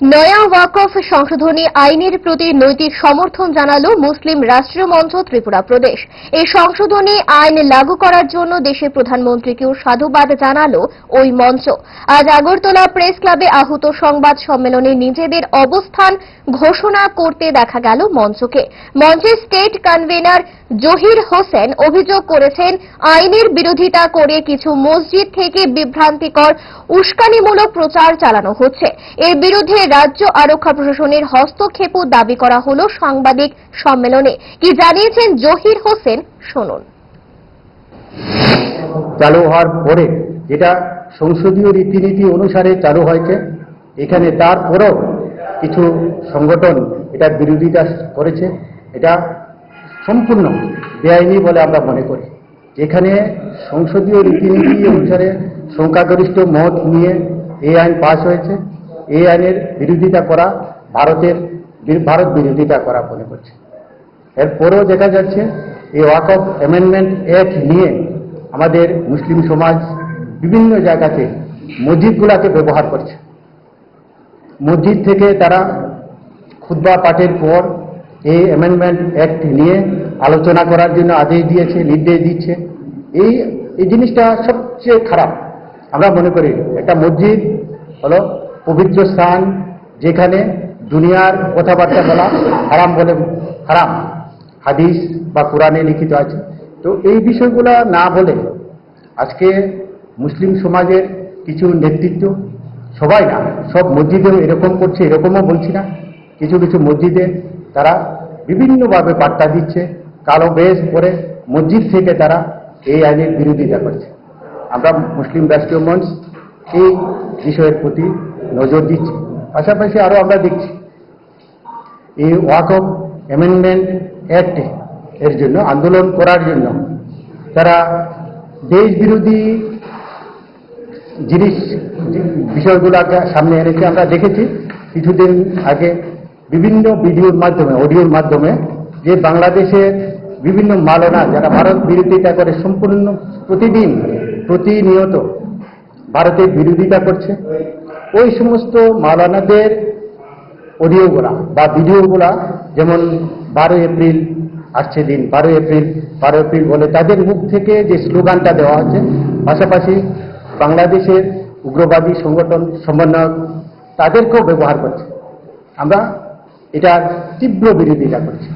নয়া ওয়াকফ সংশোধনী আইনের প্রতি নৈতিক সমর্থন জানালো মুসলিম রাষ্ট্রীয় মঞ্চ ত্রিপুরা প্রদেশ। এই সংশোধনী আইন লাগু করার জন্য দেশের প্রধানমন্ত্রীকেও সাধুবাদ জানালো ওই মঞ্চ। আজ আগরতলা প্রেস ক্লাবে আহত সংবাদ সম্মেলনে নিজেদের অবস্থান ঘোষণা করতে দেখা গেল মঞ্চকে। মঞ্চের স্টেট কনভেনার জহির হোসেন অভিযোগ করেছেন, আইনের বিরোধিতা করে কিছু মসজিদ থেকে বিভ্রান্তিকর, উস্কানিমূলক প্রচার চালানো হচ্ছে। এর বিরুদ্ধে রাজ্য আরক্ষা প্রশাসনের হস্তক্ষেপও দাবি করা হলো সাংবাদিক সম্মেলনে। কি জানিয়েছেন জহির হোসেন, শুনুন। চালু হওয়ার পরে যেটা সংসদীয় রীতিনীতি অনুসারে চালু হয়েছে এখানে তারপরেও কিছু সংগঠন এটার বিরোধিতা করেছে। এটা সম্পূর্ণ বেআইনি বলে আমরা মনে করি। যেখানে সংসদীয় রীতিনীতি অনুসারে সংখ্যাগরিষ্ঠ মত নিয়ে এই আইন পাশ হয়েছে এই আইনের বিরোধিতা করা ভারতের ভারত বিরোধিতা করা মনে করছে। এরপরেও দেখা যাচ্ছে এই ওয়াক অফ অ্যামেন্ডমেন্ট অ্যাক্ট নিয়ে আমাদের মুসলিম সমাজ বিভিন্ন জায়গাতে মসজিদগুলাকে ব্যবহার করছে। মসজিদ থেকে তারা খুদ্া পাঠের পর এই অ্যামেন্ডমেন্ট অ্যাক্ট নিয়ে আলোচনা করার জন্য আদেশ দিয়েছে, নির্দেশ দিচ্ছে। এই এই জিনিসটা সবচেয়ে খারাপ, আমরা মনে করি। একটা মসজিদ হলো পবিত্র স্থান, যেখানে দুনিয়ার কথাবার্তা বলা হারাম বলে, হারাম। হাদিস বা কোরআনে লিখিত আছে। তো এই বিষয়গুলো না বলে আজকে মুসলিম সমাজের কিছু নেতৃত্ব, সবাই না, সব মসজিদেও এরকম করছে, এরকমও বলছি না। কিছু কিছু মসজিদে তারা বিভিন্নভাবে বার্তা দিচ্ছে। কালো বেশ পরে মসজিদ থেকে তারা এই আইনের বিরোধিতা করছে। আমরা মুসলিম রাষ্ট্রীয় মঞ্চ এই বিষয়ের প্রতি নজর দিচ্ছি। পাশাপাশি আরও আমরা দেখছি এই ওয়াক অফ অ্যামেন্ডমেন্ট অ্যাক্ট এর জন্য, আন্দোলন করার জন্য তারা দেশ বিরোধী জিনিস, বিষয়গুলোকে সামনে এনেছে। আমরা দেখেছি কিছুদিন আগে বিভিন্ন ভিডিওর মাধ্যমে, অডিওর মাধ্যমে যে বাংলাদেশের বিভিন্ন মালনা, যারা ভারত বিরোধিতা করে, সম্পূর্ণ প্রতিদিন প্রতিনিয়ত ভারতের বিরোধিতা করছে, ওই সমস্ত মালানাদের অডিওগুলা বা ভিডিওগুলা যেমন বারো এপ্রিল আসছে দিন, বারো এপ্রিল বারো এপ্রিল বলে তাদের মুখ থেকে যে স্লোগানটা দেওয়া আছে, পাশাপাশি বাংলাদেশের উগ্রবাদী সংগঠন, সমন্বয়ক তাদেরকেও ব্যবহার করছে। আমরা এটার তীব্র বিরোধিতা করছি।